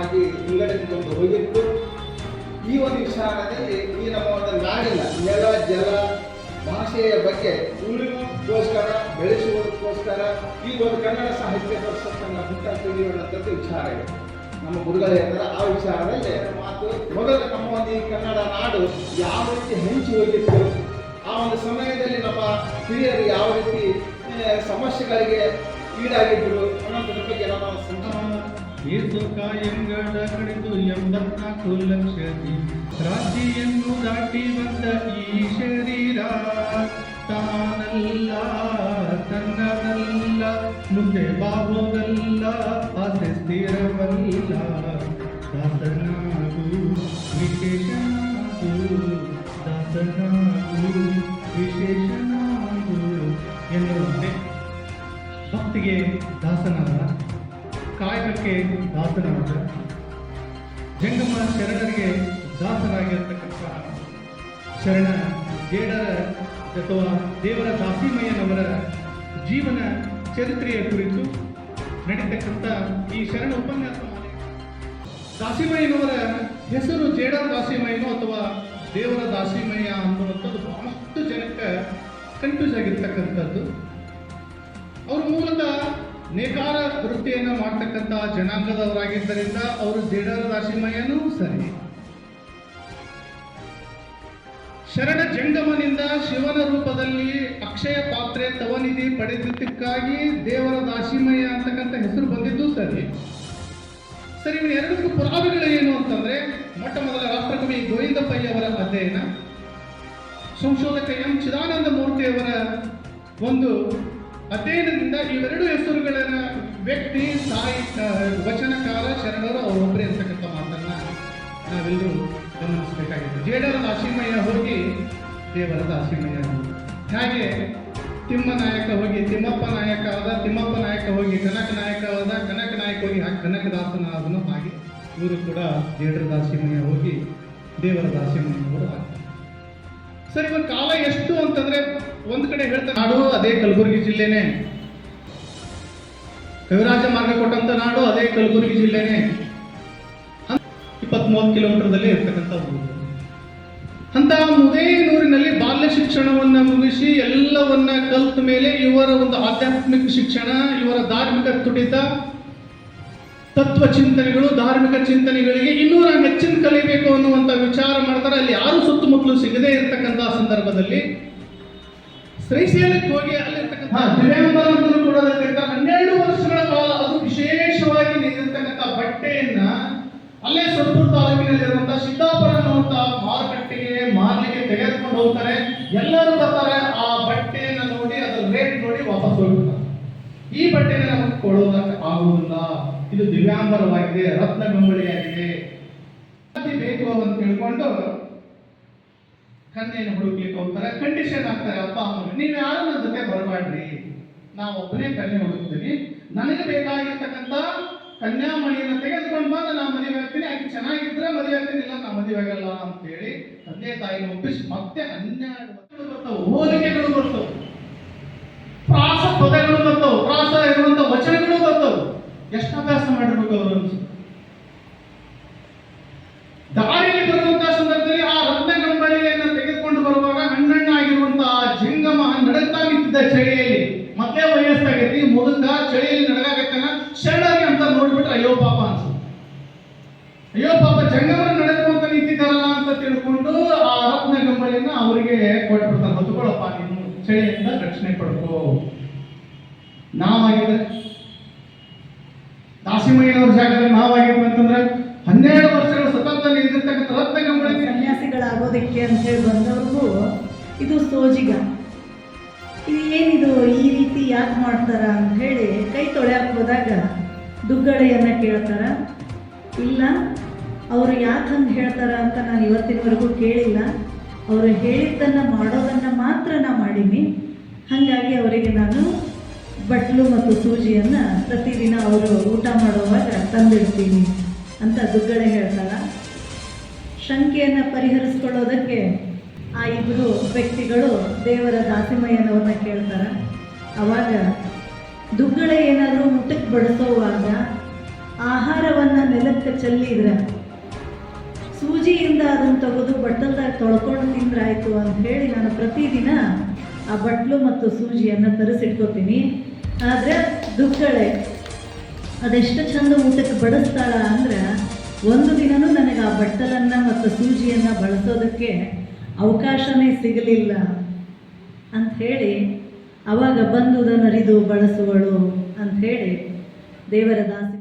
ಆಗಿ ವಿಂಗಡಿಸಿಕೊಂಡು ಹೋಗಿತ್ತು. ಈ ಒಂದು ವಿಚಾರದಲ್ಲಿ ಈ ನಮ್ಮ ಒಂದು ನಾಡಿನ ನೆಲ, ಜಲ, ಭಾಷೆಯ ಬಗ್ಗೆ ಉಳಿಗೋಸ್ಕರ ಬೆಳೆಸುವುದಕ್ಕೋಸ್ಕರ ಈ ಒಂದು ಕನ್ನಡ ಸಾಹಿತ್ಯ ಪರಿಷತ್ತನ್ನು ಹುಟ್ಟ ತಿಳಿಯುವಂಥದ್ದು ವಿಚಾರ ಇದೆ. ನಮ್ಮ ಗುರುಗಳು ಆ ವಿಚಾರದಲ್ಲಿ ಮಾತು. ಮೊದಲು ನಮ್ಮ ಒಂದು ಈ ಕನ್ನಡ ನಾಡು ಯಾವ ರೀತಿ ಹೆಂಚಿ ಹೋಗಿತ್ತು, ಆ ಒಂದು ಸಮಯದಲ್ಲಿ ನಮ್ಮ ಹಿರಿಯರು ಯಾವ ರೀತಿ ಸಮಸ್ಯೆಗಳಿಗೆ ಈಡಾಗಿದ್ದರು ಅನ್ನೋದ್ರ ಬಗ್ಗೆ ನಮ್ಮ ಸಂಗಮನ ಏಸು ಕಾಯಂಗಳ ಕಡಿದು ಎಂಬತ್ನಾಲ್ಕು ಲಕ್ಷ ರಾಜಿಯನ್ನು ದಾಟಿ ಬಂದ ಈ ಶರೀರ, ತಾನಲ್ಲ, ತನ್ನದಲ್ಲ. ಮುಂದೆ ಬಾಬೋದಲ್ಲ ಆಸೆ ಸ್ಥಿರವಲ್ಲ. ದಾಸನಾಗು, ವಿಶೇಷನಾಗು ದಾಸನಾಗು, ವಿಶೇಷನಾಗು ಎನ್ನುವಂತೆ ಭಕ್ತಿಗೆ ದಾಸನಾದ ಕಾಯಕಕ್ಕೆ ದಾಸನಾದ ಜಂಗಮ ಶರಣರಿಗೆ ದಾಸನಾಗಿರ್ತಕ್ಕಂಥ ಶರಣ ಜೇಡರ ಅಥವಾ ದೇವರ ದಾಸಿಮಯ್ಯನವರ ಜೀವನ ಚರಿತ್ರೆಯ ಕುರಿತು ನಡೀತಕ್ಕಂಥ ಈ ಶರಣ ಉಪನ್ಯಾಸ ದಾಸಿಮಯ್ಯನವರ ಹೆಸರು ಜೇಡರ ದಾಸಿಮಯ್ಯನೋ ಅಥವಾ ದೇವರ ದಾಸಿಮಯ್ಯ ಅನ್ನುವಂಥದ್ದು ಬಹಳಷ್ಟು ಜನಕ್ಕೆ ಕನ್ಫ್ಯೂಸ್ ಆಗಿರ್ತಕ್ಕಂಥದ್ದು. ಅವರು ಮೂಲತಃ ನೇಕಾರ ವೃತ್ತಿಯನ್ನು ಮಾಡ್ತಕ್ಕಂಥ ಜನಾಂಗದವರಾಗಿದ್ದರಿಂದ ಅವರು ಜೇಡರ ರಾಶಿಮಯನೂ ಸರಿ. ಶರಣ ಜಂಗಮನಿಂದ ಶಿವನ ರೂಪದಲ್ಲಿ ಅಕ್ಷಯ ಪಾತ್ರೆ ತವನಿಧಿ ಪಡೆದಿದ್ದಕ್ಕಾಗಿ ದೇವರ ದಾಶಿಮಯ ಅಂತಕ್ಕಂಥ ಹೆಸರು ಬಂದಿದ್ದು ಸರಿ. ಸರಿ, ಇವನ ಎರಡಕ್ಕೂ ಪುರಾವೆಗಳು ಏನು ಅಂತಂದ್ರೆ ಮೊಟ್ಟ ಮೊದಲ ರಾಷ್ಟ್ರಕವಿ ಗೋವಿಂದ ಪೈ ಅವರ ಅಧ್ಯಯನ, ಸಂಶೋಧಕ ಎಂ ಚಿದಾನಂದ ಮೂರ್ತಿಯವರ ಒಂದು ಅಧ್ಯಯನದಿಂದ ಇವೆರಡು ಹೆಸರುಗಳನ್ನ ವ್ಯಕ್ತಿ ಸಾಯಿ ವಚನಕಾರ, ಶರಣರು, ಅವರೊಬ್ಬರೇ ಅಂತಕ್ಕಂಥ ಮಾತನ್ನ ನಾವೆಲ್ಲರೂ ಗಮನಿಸಬೇಕಾಗಿತ್ತು ಜೇಡರ ದಾಸಿಮಯ್ಯ ಹೋಗಿ ದೇವರ ದಾಸಿಮಯ್ಯ ಹೋಗಿ. ತಿಮ್ಮ ನಾಯಕ ಹೋಗಿ, ತಿಮ್ಮಪ್ಪ ನಾಯಕ ಆದ, ತಿಮ್ಮಪ್ಪ ನಾಯಕ ಹೋಗಿ, ಕನಕ ನಾಯಕ ಆದ, ಕನಕ ನಾಯಕ ಹೋಗಿ, ಹಾಗೆ ಕನಕದಾಸನ ಆದನು ಹಾಗೆ ಇವರು ಕೂಡ ಜೇಡರ ದಾಸಿಮಯ್ಯ ಹೋಗಿ ದೇವರ ದಾಸಿಮಯ್ಯನವರು ಆಗ್ತಾರೆ ಸರ್ ಇವನ್ ಕಾಲ ಎಷ್ಟು ಅಂತಂದ್ರೆ ಒಂದ್ ಕಡೆ ಹೇಳ್ತಾರೆ ನಾಡು, ಅದೇ ಕಲಬುರಗಿ ಜಿಲ್ಲೆನೆ. ಕವಿರಾಜ ಮಾರ್ಗ ಕೊಟ್ಟಂತ ನಾಡು, ಅದೇ ಕಲಬುರಗಿ ಜಿಲ್ಲೆನೆ. ಇಪ್ಪತ್ ಮೂವತ್ತು ಕಿಲೋಮೀಟರ್ದಲ್ಲಿ ಇರ್ತಕ್ಕಂಥ ಊರು. ಅಂತ ಮುದೇನೂರಿನಲ್ಲಿ ಬಾಲ್ಯ ಶಿಕ್ಷಣವನ್ನ ಮುಗಿಸಿ ಎಲ್ಲವನ್ನ ಕಲ್ತ ಮೇಲೆ ಇವರ ಒಂದು ಆಧ್ಯಾತ್ಮಿಕ ಶಿಕ್ಷಣ, ಇವರ ಧಾರ್ಮಿಕ ತುಡಿತ ತತ್ವ ಚಿಂತನೆಗಳು, ಧಾರ್ಮಿಕ ಚಿಂತನೆಗಳಿಗೆ ಇನ್ನೂ ನಾನು ಹೆಚ್ಚಿನ ಕಲಿಬೇಕು ಅನ್ನುವಂಥ ವಿಚಾರ ಮಾಡ್ತಾರೆ. ಅಲ್ಲಿ ಯಾರು ಸುತ್ತಮುತ್ತಲು ಸಿಗದೇ ಇರತಕ್ಕಂಥ ಸಂದರ್ಭದಲ್ಲಿ ಶ್ರೀಶೈಲಕ್ಕೆ ಹೋಗಿ ಅಲ್ಲಿರ್ತಕ್ಕಂಥ ಕೂಡ ಹನ್ನೆರಡು ವರ್ಷಗಳ ಕಾಲ ಅದು ವಿಶೇಷವಾಗಿ ನೀಡಿರ್ತಕ್ಕಂಥ ಬಟ್ಟೆಯನ್ನ ಅಲ್ಲೇ ಸೊರಬೂರು ತಾಲೂಕಿನಲ್ಲಿರುವಂತಹ ಸಿದ್ದಾಪುರ ಅನ್ನುವಂಥ ಮಾರುಕಟ್ಟೆಗೆ ಮಾರ್ಲಿಕ್ಕೆ ತೆಗೆದುಕೊಂಡು ಹೋಗ್ತಾರೆ ಎಲ್ಲರೂ ಬರ್ತಾರೆ ಆ ಬಟ್ಟೆಯನ್ನ ನೋಡಿ ಅದರ ರೇಟ್ ನೋಡಿ ವಾಪಸ್ ಹೋಗ್ಬಿಡ್ತಾರೆ ಈ ಬಟ್ಟೆನ ನಮಗೆ ಕೊಡೋದಕ್ಕೆ ಆಗುವುದಿಲ್ಲ ದಿವ್ಯಾಂಬರವಾಗಿದೆ ರತ್ನ ಬೆಂಬಲಿಯಾಗಿದೆ ಬೇಕು ಅಂತ ತಿಳ್ಕೊಂಡು ಕನ್ನೆಯನ್ನು ಹುಡುಕ್ಲಿಕ್ಕೆ ಹೋಗ್ತಾರೆ ಕಂಡೀಷನ್ ಆಗ್ತಾರೆ ಅಪ್ಪ, ಅಮ್ಮ, ನೀವು ಯಾರು ನನ್ನ ಜೊತೆ ಬರಬೇಡ್ರಿ ನಾವು ಒಬ್ಬನೇ ಕನ್ಯೆ ಹುಡುಕ್ತೀನಿ ನನಗೆ ಬೇಕಾಗಿರ್ತಕ್ಕಂಥ ಕನ್ಯಾಮಣಿಯನ್ನು ತೆಗೆದುಕೊಂಡು ಬಂದು ನಾನು ಮದುವೆ ಆಗ್ತೀನಿ, ಆಕೆ ಚೆನ್ನಾಗಿದ್ರೆ ಮದುವೆ ಆಗ್ತೀನಿ, ಇಲ್ಲ ನಾನು ಮದುವೆ ಆಗಲ್ಲ ಅಂತೇಳಿ ತಂದೆ ತಾಯಿನ ಒಪ್ಪಿಸಿ ಮತ್ತೆ ಹನ್ನೆರಡು ಹೋಲಿಕೆಗಳು ಬರ್ತವೆ. ಎಷ್ಟು ಅಭ್ಯಾಸ ಮಾಡಿರ್ಬೇಕು ಅವರು ದಾರಿಯಲ್ಲಿ ಬರುವಂತಹ ಸಂದರ್ಭದಲ್ಲಿ ಆ ರತ್ನ ಗಂಬಳಿಯನ್ನು ತೆಗೆದುಕೊಂಡು ಬರುವಾಗ ಹಣ್ಣಣ್ಣಾಗಿರುವಂತಹ ಜಂಗಮ ನಡಗ್ತಾ ನಿಂತಿದ್ದ ಚಳಿಯಲ್ಲಿ, ಮತ್ತೆ ವಯಸ್ಸಾಗೈತಿ, ಮುದುಕ ಚಳಿಯಲ್ಲಿ ನಡಗಾಗತ್ತಾನ ಶರಣಾಗಿ ಅಂತ ನೋಡ್ಬಿಟ್ರೆ ಅಯ್ಯೋ ಪಾಪ ಅನ್ಸುತ್ತೆ. ಅಯ್ಯೋ ಪಾಪ ಜಂಗಮನ ನಡೆದುಕೊಂತ ನಿಂತಿದ್ದಾರಲ್ಲ ಅಂತ ತಿಳ್ಕೊಂಡು ಆ ರತ್ನ ರತ್ನಗಂಬಳಿಯನ್ನ ಅವರಿಗೆ ಕೊಟ್ಬಿಡ್ತಾರೆ ಬದುಕೊಳ್ಳಪ್ಪ ನೀನು, ಚಳಿಯಿಂದ ರಕ್ಷಣೆ ಪಡ್ಕೋ. ನಾವಾಗಿದ್ರೆ ದಾಸಿಮಯ್ಯನವ್ರ ಜಾಗದಲ್ಲಿ ನಾವಾಗಿದ್ವಿ ಅಂತಂದ್ರೆ ಹನ್ನೆರಡು ವರ್ಷಗಳು ಸತತ ನಿಂತಿರ್ತಕ್ಕಂಥ ರತ್ನಗಂಬಳಿಗೆ ಸನ್ಯಾಸಿಗಳಾಗೋದಕ್ಕೆ ಅಂತ ಹೇಳಿ ಬಂದವ್ರಿಗೂ ಇದು ಸೋಜಿಗ. ಇದು ಏನಿದು ಈ ರೀತಿ ಯಾಕೆ ಮಾಡ್ತಾರ ಅಂತ ಹೇಳಿ ಕೈ ತೊಳೆಯಕ್ಕೆ ಹೋದಾಗ ದುಗ್ಗಳೆಯನ್ನ ಕೇಳ್ತಾರ. ಇಲ್ಲ, ಅವರು ಯಾಕೆ ಹಂಗೆ ಹೇಳ್ತಾರ ಅಂತ ನಾನು ಇವತ್ತಿನವರೆಗೂ ಕೇಳಿಲ್ಲ. ಅವರು ಹೇಳಿದ್ದನ್ನು ಮಾಡೋದನ್ನು ಮಾತ್ರ ನಾ ಮಾಡೀನಿ. ಹಾಗಾಗಿ ಅವರಿಗೆ ನಾನು ಬಟ್ಲು ಮತ್ತು ಸೂಜಿಯನ್ನ ಪ್ರತಿದಿನ ಅವರು ಊಟ ಮಾಡುವಾಗ ತಂದಿಡ್ತೀನಿ ಅಂತ ದುಗ್ಗಳೆ ಹೇಳ್ತಾರ. ಶಂಕೆಯನ್ನು ಪರಿಹರಿಸ್ಕೊಳ್ಳೋದಕ್ಕೆ ಆ ಇಬ್ಬರು ವ್ಯಕ್ತಿಗಳು ದೇವರ ದಾಸಿಮಯ್ಯನವ್ರನ್ನ ಕೇಳ್ತಾರ. ಅವಾಗ ದುಗ್ಗಳೆ ಏನಾದರೂ ಊಟಕ್ಕೆ ಬಡಿಸೋವಾಗ ಆಹಾರವನ್ನು ನೆಲಕ್ಕೆ ಚೆಲ್ಲಿದ್ರೆ ಸೂಜಿಯಿಂದ ಅದನ್ನು ತೆಗೆದು ಬಟ್ಟಲ್ದಾಗ ತೊಳ್ಕೊಂಡು ತಿಂದ್ರಾಯ್ತು ಅಂತ ಹೇಳಿ ನಾನು ಪ್ರತಿದಿನ ಆ ಬಟ್ಲು ಮತ್ತು ಸೂಜಿಯನ್ನು ತರಿಸಿಟ್ಕೋತೀನಿ. ಆದರೆ ದುಕ್ಕಳೆ ಅದೆಷ್ಟು ಚಂದ ಊಟಕ್ಕೆ ಬಡಿಸ್ತಾಳ ಅಂದ್ರೆ ಒಂದು ದಿನವೂ ನನಗೆ ಆ ಬಟ್ಟಲನ್ನು ಮತ್ತು ಸೂಜಿಯನ್ನು ಬಳಸೋದಕ್ಕೆ ಅವಕಾಶನೇ ಸಿಗಲಿಲ್ಲ ಅಂತ ಹೇಳಿ ಅವಾಗ ಬಂದುದನ್ನರಿದು ಬಳಸುವಳು ಅಂತ ಹೇಳಿ ದೇವರ ದಾಸಿ